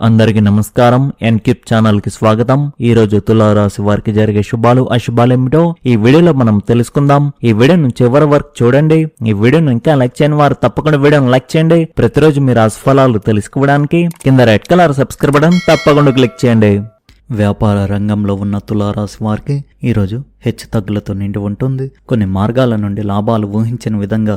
అందరికీ నమస్కారం. ఎన్కిప్ ఛానల్కి స్వాగతం. ఈ రోజు తులారాశి వారికి జరిగే శుభాలు అశుభాలు ఏమిటో ఈ వీడియోలో మనం తెలుసుకుందాం. ఈ వీడియోను చివరి వరకు చూడండి. ఈ వీడియోను ఇంకా లైక్ చేయని వారు తప్పకుండా వీడియోను లైక్ చేయండి. ప్రతిరోజు మీ రాశి ఫలాలు తెలుసుకోవడానికి కింద రెడ్ కలర్ సబ్స్క్రైబ్ బటన్ తప్పకుండా క్లిక్ చేయండి. వ్యాపార రంగంలో ఉన్న తులారాశి వారికి ఈరోజు హెచ్చు తగ్గులతో నిండి ఉంటుంది. కొన్ని మార్గాల నుండి లాభాలు ఊహించని విధంగా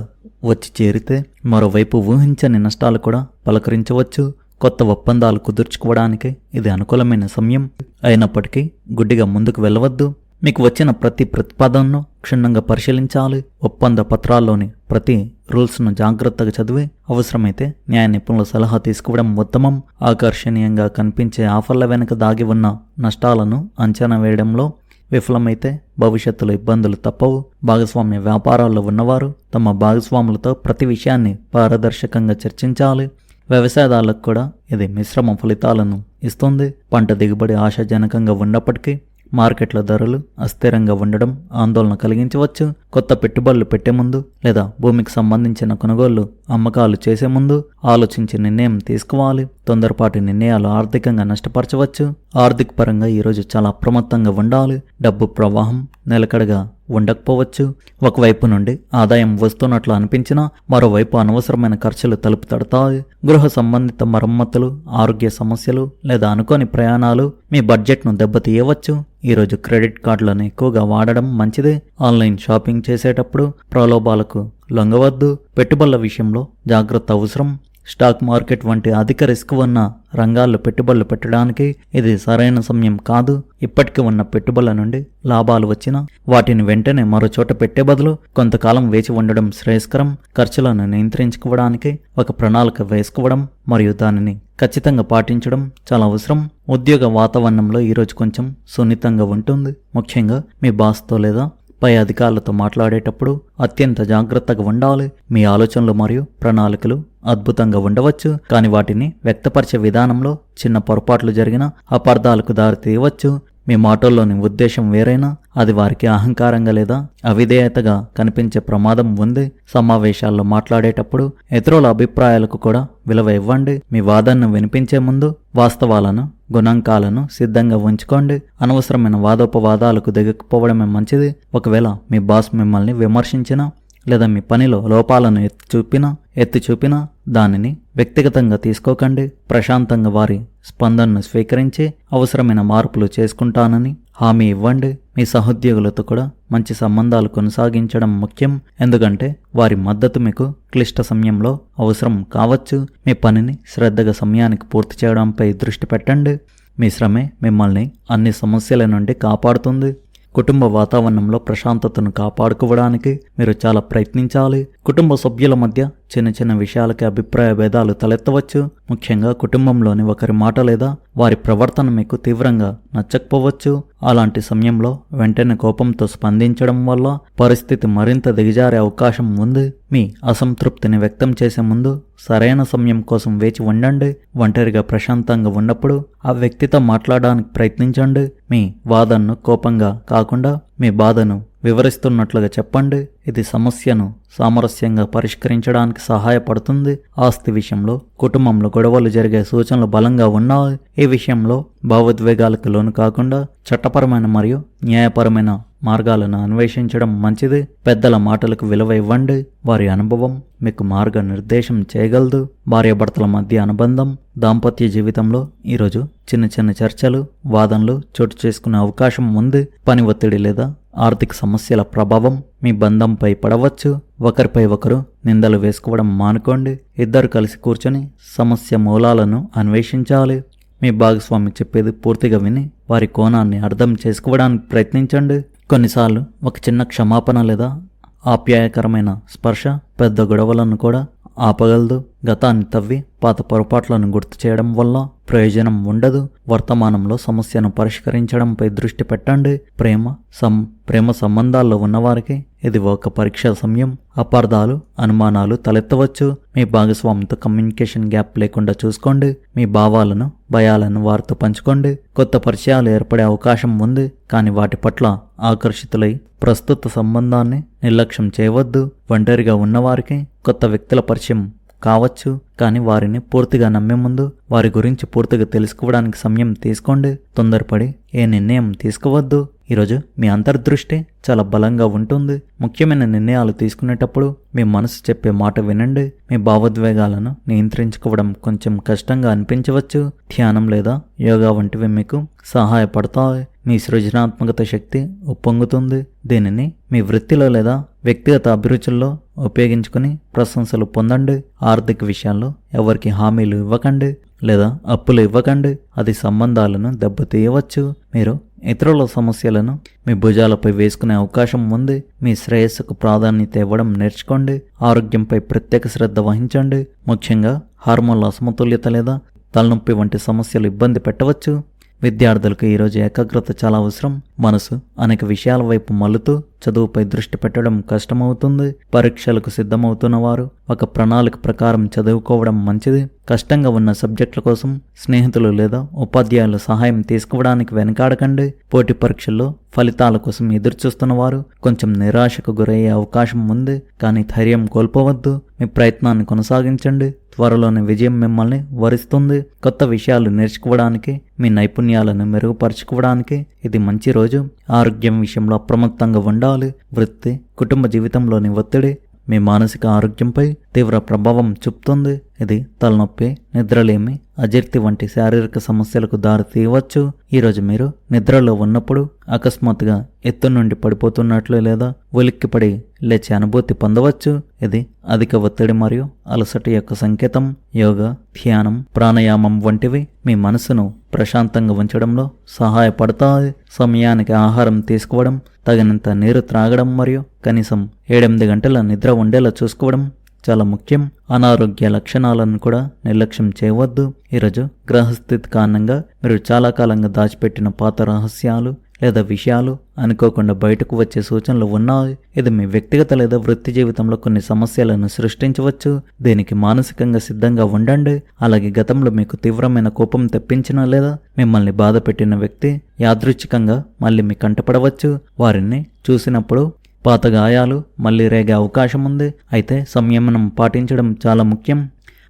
వచ్చి చేరితే మరోవైపు ఊహించని నష్టాలు కూడా పలకరించవచ్చు. కొత్త ఒప్పందాలు కుదుర్చుకోవడానికి ఇది అనుకూలమైన సమయం. అయినప్పటికీ గుడ్డిగా ముందుకు వెళ్ళవద్దు. మీకు వచ్చిన ప్రతి ప్రతిపాదనను క్షుణ్ణంగా పరిశీలించాలి. ఒప్పంద పత్రాల్లోని ప్రతి రూల్స్ను జాగ్రత్తగా చదివి అవసరమైతే న్యాయ నిపుణుల సలహా తీసుకోవడం ఉత్తమం. ఆకర్షణీయంగా కనిపించే ఆఫర్ల వెనుక దాగి ఉన్న నష్టాలను అంచనా వేయడంలో విఫలమైతే భవిష్యత్తులో ఇబ్బందులు తప్పవు. భాగస్వామ్య వ్యాపారాల్లో ఉన్నవారు తమ భాగస్వాములతో ప్రతి విషయాన్ని పారదర్శకంగా చర్చించాలి. వ్యవసాయదారులకు కూడా ఇది మిశ్రమ ఫలితాలను ఇస్తుంది. పంట దిగుబడి ఆశాజనకంగా ఉన్నప్పటికీ మార్కెట్ల ధరలు అస్థిరంగా ఉండడం ఆందోళన కలిగించవచ్చు. కొత్త పెట్టుబడులు పెట్టే ముందు లేదా భూమికి సంబంధించిన కొనుగోళ్ళు అమ్మకాలు చేసే ముందు ఆలోచించి నిర్ణయం తీసుకోవాలి. తొందరపాటి నిర్ణయాలు ఆర్థికంగా నష్టపరచవచ్చు. ఆర్థిక పరంగా ఈరోజు చాలా అప్రమత్తంగా ఉండాలి. డబ్బు ప్రవాహం నిలకడగా ఉండకపోవచ్చు. ఒకవైపు నుండి ఆదాయం వస్తున్నట్లు అనిపించినా మరోవైపు అనవసరమైన ఖర్చులు తలుపు తడతాయి. గృహ సంబంధిత మరమ్మతులు ఆరోగ్య సమస్యలు లేదా అనుకోని ప్రయాణాలు మీ బడ్జెట్ను దెబ్బతీయవచ్చు. ఈరోజు క్రెడిట్ కార్డులను ఎక్కువగా వాడడం మంచిది. ఆన్లైన్ షాపింగ్ చేసేటప్పుడు ప్రలోభాలకు లొంగవద్దు. పెట్టుబడుల విషయంలో జాగ్రత్త అవసరం. స్టాక్ మార్కెట్ వంటి అధిక రిస్క్ ఉన్న రంగాల్లో పెట్టుబడులు పెట్టడానికి ఇది సరైన సమయం కాదు. ఇప్పటికీ ఉన్న పెట్టుబడుల నుండి లాభాలు వచ్చినా వాటిని వెంటనే మరో చోట పెట్టే బదులు కొంతకాలం వేచి ఉండడం శ్రేయస్కరం. ఖర్చులను నియంత్రించుకోవడానికి ఒక ప్రణాళిక వేసుకోవడం మరియు దానిని ఖచ్చితంగా పాటించడం చాలా అవసరం. ఉద్యోగ వాతావరణంలో ఈరోజు కొంచెం సున్నితంగా ఉంటుంది. ముఖ్యంగా మీ బాస్తో లేదా పై అధికారులతో మాట్లాడేటప్పుడు అత్యంత జాగ్రత్తగా ఉండాలి. మీ ఆలోచనలు మరియు ప్రణాళికలు అద్భుతంగా ఉండవచ్చు. కానీ వాటిని వ్యక్తపరిచే విధానంలో చిన్న పొరపాట్లు జరిగిన అపార్థాలకు దారితీయవచ్చు. మీ మాటల్లోని ఉద్దేశం వేరైనా అది వారికి అహంకారంగా లేదా అవిధేయతగా కనిపించే ప్రమాదం ఉంది. సమావేశాల్లో మాట్లాడేటప్పుడు ఇతరుల అభిప్రాయాలకు కూడా విలువ ఇవ్వండి. మీ వాదనను వినిపించే ముందు వాస్తవాలను గుణాంకాలను సిద్ధంగా ఉంచుకోండి. అనవసరమైన వాదోపవాదాలకు దిగకపోవడమే మంచిది. ఒకవేళ మీ బాస్ మిమ్మల్ని విమర్శించినా లేదా మీ పనిలో లోపాలను ఎత్తి చూపినా ఎత్తి చూపినా దానిని వ్యక్తిగతంగా తీసుకోకండి. ప్రశాంతంగా వారి స్పందనను స్వీకరించి అవసరమైన మార్పులు చేసుకుంటానని హామీ ఇవ్వండి. మీ సహోద్యోగులతో కూడా మంచి సంబంధాలు కొనసాగించడం ముఖ్యం. ఎందుకంటే వారి మద్దతు మీకు క్లిష్ట సమయంలో అవసరం కావచ్చు. మీ పనిని శ్రద్ధగా సమయానికి పూర్తి చేయడంపై దృష్టి పెట్టండి. మీ శ్రమే మిమ్మల్ని అన్ని సమస్యల నుండి కాపాడుతుంది. కుటుంబ వాతావరణంలో ప్రశాంతతను కాపాడుకోవడానికి మీరు చాలా ప్రయత్నించాలి. కుటుంబ సభ్యుల మధ్య చిన్న చిన్న విషయాలకి అభిప్రాయ భేదాలు తలెత్తవచ్చు. ముఖ్యంగా కుటుంబంలోని ఒకరి మాట లేదా వారి ప్రవర్తన మీకు తీవ్రంగా నచ్చకపోవచ్చు. అలాంటి సమయంలో వెంటనే కోపంతో స్పందించడం వల్ల పరిస్థితి మరింత దిగజారే అవకాశం ఉంది. మీ అసంతృప్తిని వ్యక్తం చేసే ముందు సరైన సమయం కోసం వేచి ఉండండి. ఒంటరిగా ప్రశాంతంగా ఉన్నప్పుడు ఆ వ్యక్తితో మాట్లాడడానికి ప్రయత్నించండి. మీ వాదనను కోపంగా కాకుండా మీ బాధను వివరిస్తున్నట్లుగా చెప్పండి. ఇది సమస్యను సామరస్యంగా పరిష్కరించడానికి సహాయపడుతుంది. ఆస్తి విషయంలో కుటుంబంలో గొడవలు జరిగే సూచనలు బలంగా ఉన్నా ఈ విషయంలో భావోద్వేగాలకు లోను కాకుండా చట్టపరమైన మరియు న్యాయపరమైన మార్గాలను అన్వేషించడం మంచిది. పెద్దల మాటలకు విలువ ఇవ్వండి. వారి అనుభవం మీకు మార్గనిర్దేశం చేయగలదు. భార్యాభర్తల మధ్య అనుబంధం దాంపత్య జీవితంలో ఈరోజు చిన్న చిన్న చర్చలు వాదనలు చోటు చేసుకునే అవకాశం ఉంది. పని ఒత్తిడి లేదా ఆర్థిక సమస్యల ప్రభావం మీ బంధంపై పడవచ్చు. ఒకరిపై ఒకరు నిందలు వేసుకోవడం మానుకోండి. ఇద్దరు కలిసి కూర్చొని సమస్య మూలాలను అన్వేషించాలి. మీ భాగస్వామి చెప్పేది పూర్తిగా విని వారి కోణాన్ని అర్థం చేసుకోవడానికి ప్రయత్నించండి. కొన్నిసార్లు ఒక చిన్న క్షమాపణ లేదా ఆప్యాయకరమైన స్పర్శ పెద్ద గొడవలను కూడా ఆపగలదు. గతాన్ని తవ్వి పాత పొరపాట్లను గుర్తు చేయడం వల్ల ప్రయోజనం ఉండదు. వర్తమానంలో సమస్యను పరిష్కరించడంపై దృష్టి పెట్టండి. ప్రేమ సం ప్రేమ సంబంధాల్లో ఉన్నవారికి ఇది ఒక పరీక్ష సమయం. అపార్థాలు అనుమానాలు తలెత్తవచ్చు. మీ భాగస్వామితో కమ్యూనికేషన్ గ్యాప్ లేకుండా చూసుకోండి. మీ భావాలను భయాలను వారితో పంచుకోండి. కొత్త పరిచయాలు ఏర్పడే అవకాశం ఉంది. కానీ వాటి పట్ల ఆకర్షితులై ప్రస్తుత సంబంధాన్ని నిర్లక్ష్యం చేయవద్దు. ఒంటరిగా ఉన్నవారికి కొత్త వ్యక్తుల పరిచయం కావచ్చు కానీ వారిని పూర్తిగా నమ్మే ముందు వారి గురించి పూర్తిగా తెలుసుకోవడానికి సమయం తీసుకోండి. తొందరపడి ఏ నిర్ణయం తీసుకోవద్దు. ఈరోజు మీ అంతర్దృష్టి చాలా బలంగా ఉంటుంది. ముఖ్యమైన నిర్ణయాలు తీసుకునేటప్పుడు మీ మనసు చెప్పే మాట వినండి. మీ భావోద్వేగాలను నియంత్రించుకోవడం కొంచెం కష్టంగా అనిపించవచ్చు. ధ్యానం లేదా యోగా వంటివి మీకు సహాయపడతాయి. మీ సృజనాత్మకత శక్తి ఉప్పొంగుతుంది. దీనిని మీ వృత్తిలో లేదా వ్యక్తిగత అభిరుచుల్లో ఉపయోగించుకుని ప్రశంసలు పొందండి. ఆర్థిక విషయాల్లో ఎవరికి హామీలు ఇవ్వకండి లేదా అప్పులు ఇవ్వకండి. అది సంబంధాలను దెబ్బతీయవచ్చు. మీరు ఇతరుల సమస్యలను మీ భుజాలపై వేసుకునే అవకాశం ఉంది. మీ శ్రేయస్సుకు ప్రాధాన్యత ఇవ్వడం నేర్చుకోండి. ఆరోగ్యంపై ప్రత్యేక శ్రద్ధ వహించండి. ముఖ్యంగా హార్మోన్ల అసమతుల్యత లేదా తలనొప్పి వంటి సమస్యలు ఇబ్బంది పెట్టవచ్చు. విద్యార్థులకు ఈరోజు ఏకాగ్రత చాలా అవసరం. మనసు అనేక విషయాల వైపు మల్లుతూ చదువుపై దృష్టి పెట్టడం కష్టమవుతుంది. పరీక్షలకు సిద్ధమవుతున్న వారు ఒక ప్రణాళిక ప్రకారం చదువుకోవడం మంచిది. కష్టంగా ఉన్న సబ్జెక్టుల కోసం స్నేహితులు లేదా ఉపాధ్యాయుల సహాయం తీసుకోవడానికి వెనకాడకండి. పోటీ పరీక్షల్లో ఫలితాల కోసం ఎదురుచూస్తున్న వారు కొంచెం నిరాశకు గురయ్యే అవకాశం ఉంది. కానీ ధైర్యం కోల్పోవద్దు. మీ ప్రయత్నాన్ని కొనసాగించండి. త్వరలోనే విజయం మిమ్మల్ని వరిస్తుంది. కొత్త విషయాలు నేర్చుకోవడానికి మీ నైపుణ్యాలను మెరుగుపరచుకోవడానికి ఇది మంచి రోజు. ఆరోగ్యం విషయంలో అప్రమత్తంగా ఉండాలి. వృత్తి కుటుంబ జీవితంలోని ఒత్తిడి మీ మానసిక ఆరోగ్యంపై తీవ్ర ప్రభావం చూపుతుంది. ఇది తలనొప్పి నిద్రలేమి అజీర్తి వంటి శారీరక సమస్యలకు దారి తీయవచ్చు. ఈరోజు మీరు నిద్రలో ఉన్నప్పుడు అకస్మాత్తుగా ఎత్తు నుండి పడిపోతున్నట్లు లేదా ఉలిక్కిపడి లేచే అనుభూతి పొందవచ్చు. ఇది అధిక ఒత్తిడి మరియు అలసట యొక్క సంకేతం. యోగా ధ్యానం ప్రాణాయామం వంటివి మీ మనసును ప్రశాంతంగా ఉంచడంలో సహాయపడతాయి. సమయానికి ఆహారం తీసుకోవడం తగినంత నీరు త్రాగడం మరియు కనీసం ఏడెనిమిది గంటల నిద్ర ఉండేలా చూసుకోవడం. చాలా ముఖ్యం. అనారోగ్య లక్షణాలను కూడా నిర్లక్ష్యం చేయవద్దు. ఈరోజు గ్రహస్థితి కారణంగా మీరు చాలా కాలంగా దాచిపెట్టిన పాత రహస్యాలు లేదా విషయాలు అనుకోకుండా బయటకు వచ్చే సూచనలు ఉన్నాయి ఇది మీ వ్యక్తిగత లేదా వృత్తి జీవితంలో కొన్ని సమస్యలను సృష్టించవచ్చు. దీనికి మానసికంగా సిద్ధంగా ఉండండి. అలాగే గతంలో మీకు తీవ్రమైన కోపం తెప్పించిన లేదా మిమ్మల్ని బాధ పెట్టిన వ్యక్తి యాదృచ్ఛికంగా మళ్ళీ మీ కంటపడవచ్చు వారిని చూసినప్పుడు పాత గాయాలు మళ్ళీ రేగే అవకాశం ఉంది అయితే సంయమనం పాటించడం చాలా ముఖ్యం.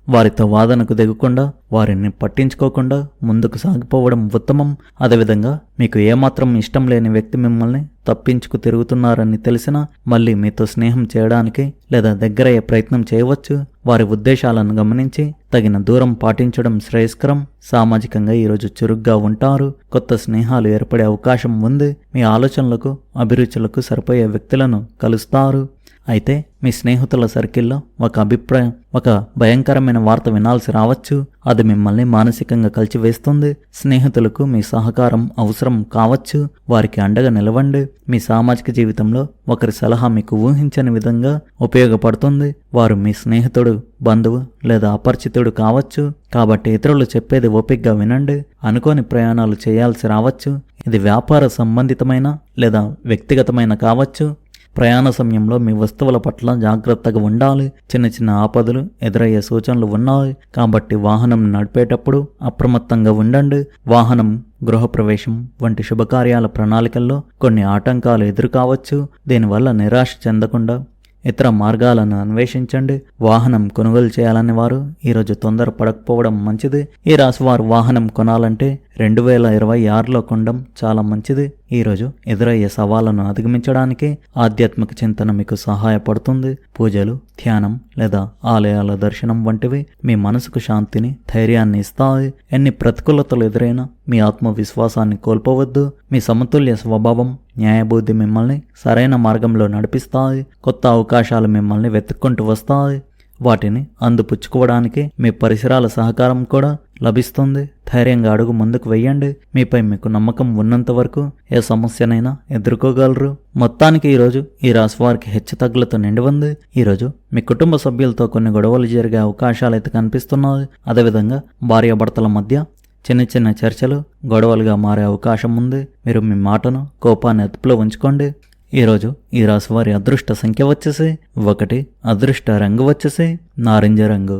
వారితో వాదనకు దిగకుండా వారిని పట్టించుకోకుండా ముందుకు సాగిపోవడం ఉత్తమం. అదేవిధంగా మీకు ఏమాత్రం ఇష్టం లేని వ్యక్తి మిమ్మల్ని తప్పించుకు తిరుగుతున్నారని తెలిసినా మళ్ళీ మీతో స్నేహం చేయడానికి లేదా దగ్గరయ్యే ప్రయత్నం చేయవచ్చు. వారి ఉద్దేశాలను గమనించి తగిన దూరం పాటించడం శ్రేయస్కరం. సామాజికంగా ఈరోజు చురుగ్గా ఉంటారు. కొత్త స్నేహాలు ఏర్పడే అవకాశం ఉంది. మీ ఆలోచనలకు అభిరుచులకు సరిపోయే వ్యక్తులను కలుస్తారు. అయితే మీ స్నేహితుల సర్కిల్లో ఒక అభిప్రాయం ఒక భయంకరమైన వార్త వినాల్సి రావచ్చు. అది మిమ్మల్ని మానసికంగా కలిచివేస్తుంది. స్నేహితులకు మీ సహకారం అవసరం కావచ్చు. వారికి అండగా నిలవండి. మీ సామాజిక జీవితంలో ఒకరి సలహా మీకు ఊహించని విధంగా ఉపయోగపడుతుంది. వారు మీ స్నేహితుడు బంధువు లేదా అపరిచితుడు కావచ్చు. కాబట్టి ఇతరులు చెప్పేది ఓపిక్గా వినండి. అనుకోని ప్రయాణాలు చేయాల్సి రావచ్చు. ఇది వ్యాపార సంబంధితమైన లేదా వ్యక్తిగతమైన కావచ్చు. ప్రయాణ సమయంలో మీ వస్తువుల పట్ల జాగ్రత్తగా ఉండాలి. చిన్న చిన్న ఆపదలు ఎదురయ్యే సూచనలు ఉన్నాయి. కాబట్టి వాహనం నడిపేటప్పుడు అప్రమత్తంగా ఉండండి. వాహనం గృహప్రవేశం వంటి శుభకార్యాల ప్రణాళికల్లో కొన్ని ఆటంకాలు ఎదురు కావచ్చు దీనివల్ల నిరాశ చెందకుండా ఇతర మార్గాలను అన్వేషించండి. వాహనం కొనుగోలు చేయాలని వారు ఈరోజు తొందర పడకపోవడం మంచిది. ఈ రాశివారు వాహనం కొనాలంటే రెండు వేల ఇరవై ఆరులో కొనడం చాలా మంచిది. ఈరోజు ఎదురయ్యే సవాళ్ళను అధిగమించడానికి ఆధ్యాత్మిక చింతన మీకు సహాయపడుతుంది. పూజలు ధ్యానం లేదా ఆలయాల దర్శనం వంటివి మీ మనసుకు శాంతిని ధైర్యాన్ని ఇస్తాయి. ఎన్ని ప్రతికూలతలు ఎదురైనా మీ ఆత్మవిశ్వాసాన్ని కోల్పోవద్దు. మీ సమతుల్య స్వభావం న్యాయబుద్ధి మిమ్మల్ని సరైన మార్గంలో నడిపిస్తాయి. కొత్త అవకాశాలు మిమ్మల్ని వెతుక్కుంటూ వస్తాయి. వాటిని అందుపుచ్చుకోవడానికి మీ పరిసరాల సహకారం కూడా లభిస్తుంది. ధైర్యంగా అడుగు ముందుకు వెయ్యండి మీపై మీకు నమ్మకం ఉన్నంత వరకు ఏ సమస్యనైనా ఎదుర్కోగలరు. మొత్తానికి ఈరోజు ఈ రాశి వారికి హెచ్చు తగ్గులతో నిండి ఉంది. ఈరోజు మీ కుటుంబ సభ్యులతో కొన్ని గొడవలు జరిగే అవకాశాలు అయితే కనిపిస్తున్నాయి. అదేవిధంగా భార్యాభర్తల మధ్య చిన్న చిన్న చర్చలు గొడవలుగా మారే అవకాశం ఉంది. మీరు మీ మాటను కోపాన్ని అదుపులో ఉంచుకోండి. ఈరోజు ఈ రాశి వారి అదృష్ట సంఖ్య వచ్చేసి ఒకటి అదృష్ట రంగు వచ్చేసి నారింజ రంగు.